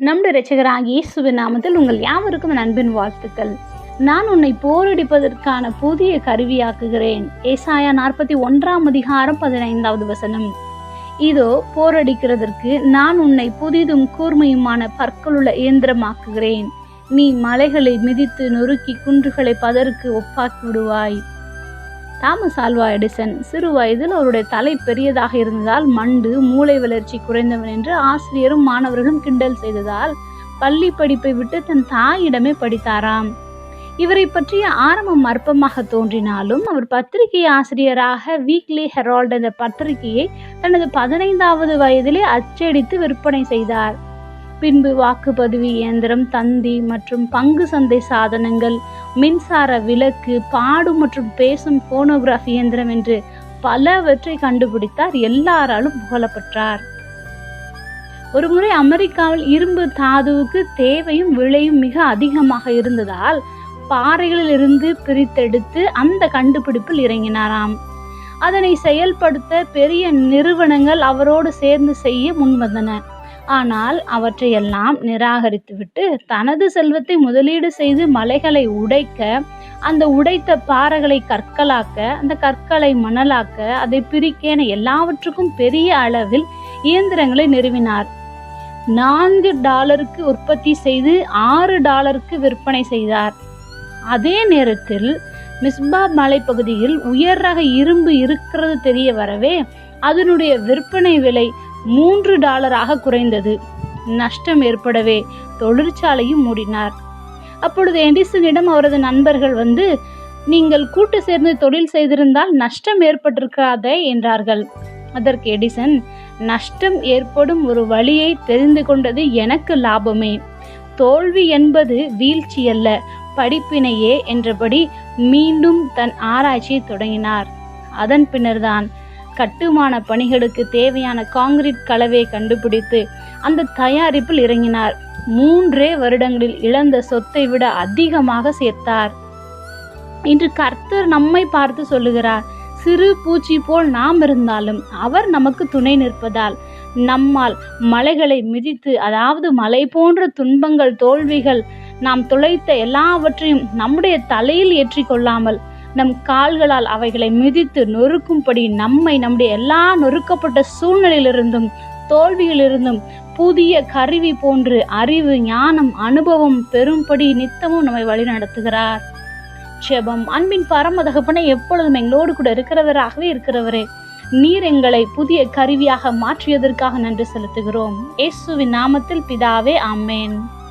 நம்முடைய இரட்சகராகிய இயேசுவின் நாமத்தில் உங்கள் யாவருக்கும் என் அன்பின் வாழ்த்துக்கள். நான் உன்னை போரடிப்பதற்கான புதிய கருவியாக்குகிறேன். ஏசாயா நாற்பத்தி ஒன்றாம் அதிகாரம் பதினைந்தாவது வசனம். இதோ போரடிக்கிறதற்கு நான் உன்னை புதிதும் கூர்மையுமான பற்களுள்ள இயந்திரமாக்குகிறேன். நீ மலைகளை மிதித்து நொறுக்கி குன்றுகளை பதருக்கு ஒப்பாக்கி விடுவாய். தாமஸ் ஆல்வா எடிசன் சிறு வயதில் அவருடைய தலை பெரியதாக இருந்ததால் மண்டு மூளை வளர்ச்சி குறைந்தவன் என்று ஆசிரியரும் மாணவர்களும் கிண்டல் செய்ததால் பள்ளி படிப்பை விட்டு தன் தாயிடமே படித்தாராம். இவரை பற்றிய ஆரம்பம் அற்பமாக தோன்றினாலும் அவர் பத்திரிகை ஆசிரியராக வீக்லி ஹெரால்ட் என்ற பத்திரிகையை தனது பதினைந்தாவது வயதிலே அச்சடித்து விற்பனை செய்தார். பின்பு வாக்குப்பதிவு இயந்திரம் தந்தி மற்றும் பங்கு சந்தை சாதனங்கள் மின்சார விளக்கு பாடும் மற்றும் பேசும் போனோகிராஃப் இயந்திரம் என்று பலவற்றை கண்டுபிடித்தார். எல்லாராலும் புகழப்பட்டார் ஒருமுறை அமெரிக்காவில் இரும்பு தாதுவுக்கு தேவையும் விலையும் மிக அதிகமாக இருந்ததால் பாறைகளில் இருந்து பிரித்தெடுத்து அந்த கண்டுபிடிப்பில் இறங்கினாராம். அதனை செயல்படுத்த பெரிய நிறுவனங்கள் அவரோடு சேர்ந்து செய்ய முன்வந்தன. ஆனால் அவற்றையெல்லாம் நிராகரித்துவிட்டு தனது செல்வத்தை முதலீடு செய்து மலைகளை உடைக்க அந்த உடைத்த பாறைகளை கற்களாக்க அந்த கற்களை மணலாக்க அதை பிரிக்க என எல்லாவற்றுக்கும் பெரிய அளவில் இயந்திரங்களை நிறுவினார். நான்கு டாலருக்கு உற்பத்தி செய்து ஆறு டாலருக்கு விற்பனை செய்தார். அதே நேரத்தில் மிஸ்பா மலைப்பகுதியில் உயர் ரக இரும்பு இருக்கிறது தெரிய வரவே அதனுடைய விற்பனை விலை மூன்று டாலராக குறைந்தது. நஷ்டம் ஏற்படவே தொழிற்சாலையும் மூடினார். அப்பொழுது எடிசனிடம் அவரது நண்பர்கள் வந்து நீங்கள் கூட்டு சேர்ந்து தொழில் செய்திருந்தால் நஷ்டம் ஏற்பட்டிருக்காதே என்றார்கள். அதற்கு எடிசன் நஷ்டம் ஏற்படும் ஒரு வழியை தெரிந்து கொண்டது எனக்கு லாபமே. தோல்வி என்பது வீழ்ச்சி அல்ல படிப்பினையே என்றபடி மீண்டும் தன் ஆராய்ச்சியை தொடங்கினார். அதன் பின்னர்தான் கட்டுமான பணிகளுக்கு தேவையான காங்கிரீட் கலவையை கண்டுபிடித்து அந்த தயாரிப்பில் இறங்கினார். மூன்றே வருடங்களில் இழந்த சொத்தை விட அதிகமாக சேர்த்தார். இன்று கர்த்தர் நம்மை பார்த்து சொல்லுகிறார் சிறு பூச்சி போல் நாம் இருந்தாலும் அவர் நமக்கு துணை நிற்பதால் நம்மால் மலைகளை மிதித்து அதாவது மலை போன்ற துன்பங்கள் தோல்விகள் நாம் துளைத்த எல்லாவற்றையும் நம்முடைய தலையில் ஏற்றிக்கொள்ளாமல் நம் கால்களால் அவைகளை மிதித்து நொறுக்கும்படி நம்மை நம்முடைய எல்லா நொறுக்கப்பட்ட சூழ்நிலையிலிருந்தும் தோல்வியிலிருந்தும் புதிய கருவி போன்று அறிவு ஞானம் அனுபவம் பெரும்படி நித்தமும் நம்மை வழிநடத்துகிறார் செபம் அன்பின் பரம தகப்பனை எப்பொழுதும் எங்களோடு கூட இருக்கிறவராகவே இருக்கிறவரே நீர் எங்களை புதிய கருவியாக மாற்றியதற்காக நன்றி செலுத்துகிறோம். இயேசுவின் நாமத்தில் பிதாவே ஆமேன்.